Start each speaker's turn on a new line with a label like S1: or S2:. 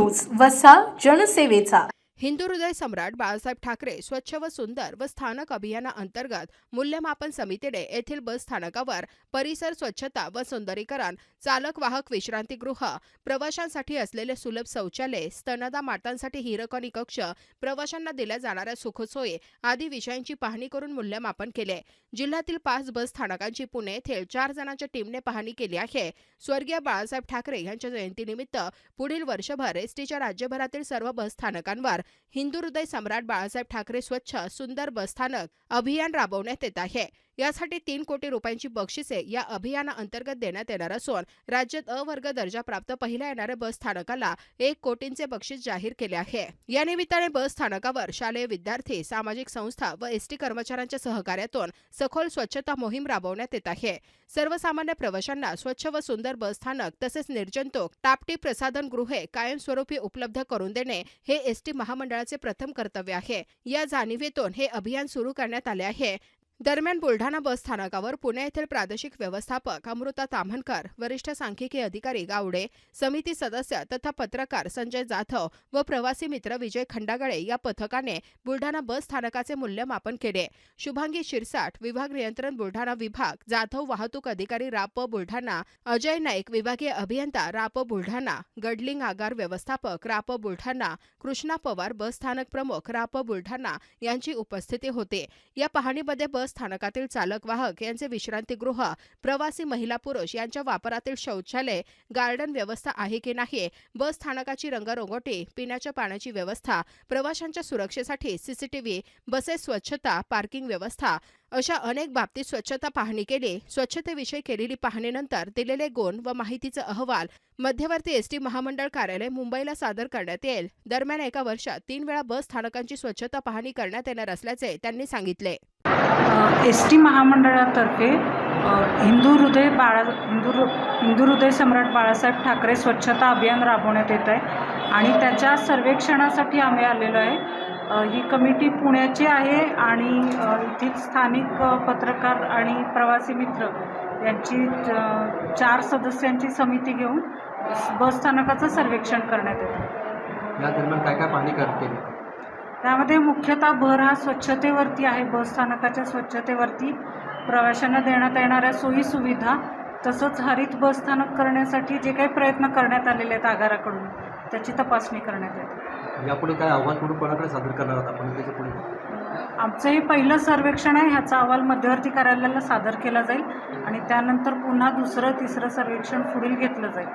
S1: News वसा जनसेवेचा.
S2: हिंदू हृदय सम्राट बाळासाहेब ठाकरे स्वच्छ व सुंदर व स्थानक अभियानाअंतर्गत मूल्यमापन समितीने येथील बस स्थानकावर परिसर स्वच्छता व सुंदरीकरण चालक वाहक विश्रांतीगृह प्रवाशांसाठी असलेले सुलभ शौचालय स्तनदा मातांसाठी हिरकणी कक्ष प्रवाशांना दिल्या जाणाऱ्या सुखसोयी आदी विषयांची पाहणी करून मूल्यमापन केले. जिल्ह्यातील पाच बस स्थानकांची पुणे येथील चार जणांच्या टीमने पाहणी केली आहे. स्वर्गीय बाळासाहेब ठाकरे यांच्या जयंतीनिमित्त पुढील वर्षभर एसटीच्या राज्यभरातील सर्व बस स्थानकांवर हिंदू हृदय सम्राट बाळासाहेब ठाकरे स्वच्छ सुंदर बसस्थानक अभियान राबवण्यात येत आहे. यासाठी तीन कोटी रुपयांची बक्षिसे या अभियानाअंतर्गत देण्यात येणार असून राज्यात अ वर्ग दर्जा प्राप्त पहिल्या येणाऱ्या बस स्थानकाला एक कोटींचे बक्षीस जाहीर केले आहे. या निमित्ताने बस स्थानकावर शालेय विद्यार्थी सामाजिक संस्था व एसटी कर्मचाऱ्यांच्या सहकार्यातून सखोल स्वच्छता मोहीम राबवण्यात येत आहे. सर्वसामान्य प्रवाशांना स्वच्छ व सुंदर बसस्थानक तसेच निर्जंतुक टापटीप प्रसाधन गृहे कायमस्वरूपी उपलब्ध करून देणे हे एसटी महामंडळाचे प्रथम कर्तव्य आहे. या जाणीवेतून हे अभियान सुरू करण्यात आले आहे. दरम्यान बुलढाणा बस स्थानकावर पुणे येथील प्रादेशिक व्यवस्थापक अमृता ताम्हणकर वरिष्ठ सांख्यिकी अधिकारी गावडे समिती सदस्य तथा पत्रकार संजय जाधव व प्रवासी मित्र विजय खंडागळे या पथकाने बुलढाणा बस स्थानकाचे मूल्यमापन केले. शुभांगी शिरसाट विभाग नियंत्रण बुलढाणा विभाग जाधव वाहतूक अधिकारी राप बुलढाणा अजय नाईक विभागीय अभियंता राप बुलढाणा गडलिंग आगार व्यवस्थापक राप बुलढाणा कृष्णा पवार बस स्थानक प्रमुख राप बुलढाणा यांची उपस्थिती होती. या पाहणीमध्ये बस स्थानकातील चालक वाहक यांचे विश्रांतीगृह प्रवासी महिला पुरुष यांच्या वापरातील शौचालय गार्डन व्यवस्था आहे की नाही बस स्थानकाची रंगरंगोटी पिण्याच्या पाण्याची व्यवस्था प्रवाशांच्या सुरक्षेसाठी सीसीटीव्ही बसेस स्वच्छता पार्किंग व्यवस्था अशा अनेक बाबतीत स्वच्छता पाहणी केली. स्वच्छतेविषयी केलेली पाहणीनंतर दिलेले गुण व माहितीचा अहवाल मध्यवर्ती एसटी महामंडळ कार्यालय मुंबईला सादर करण्यात येईल. दरम्यान एका वर्षात तीन वेळा बस स्थानकांची स्वच्छता पाहणी करण्यात येणार असल्याचे त्यांनी सांगितले.
S3: एस टी महामंडळातर्फे हिंदू हृदय बाळा हिंदू हिंदू हृदय सम्राट बाळासाहेब ठाकरे स्वच्छता अभियान राबवण्यात येत आहे. आणि त्याच्या सर्वेक्षणासाठी आम्ही आलेलो आहे. ही कमिटी पुण्याची आहे आणि अ, येथील स्थानिक पत्रकार आणि प्रवासी मित्र यांची चार सदस्यांची समिती घेऊन बस स्थानकाचं सर्वेक्षण करण्यात येतं.
S4: या दरम्यान काय काय पाणी करते?
S3: त्यामध्ये मुख्यतः भर हा स्वच्छतेवरती आहे. बसस्थानकाच्या स्वच्छतेवरती प्रवाशांना देण्यात येणाऱ्या सोयी सुविधा तसंच हरित बसस्थानक करण्यासाठी जे काही प्रयत्न करण्यात आलेले आहेत आगाराकडून त्याची तपासणी करण्यात येते.
S4: यापुढे काय अहवाल म्हणून कोणाकडे सादर करणार आहात आपण? त्याच्या पुढे.
S3: आमचं हे पहिलं सर्वेक्षण आहे. ह्याचा अहवाल मध्यवर्ती कार्यालयाला सादर केला जाईल आणि त्यानंतर पुन्हा दुसरं तिसरं सर्वेक्षण पुढील घेतलं जाईल.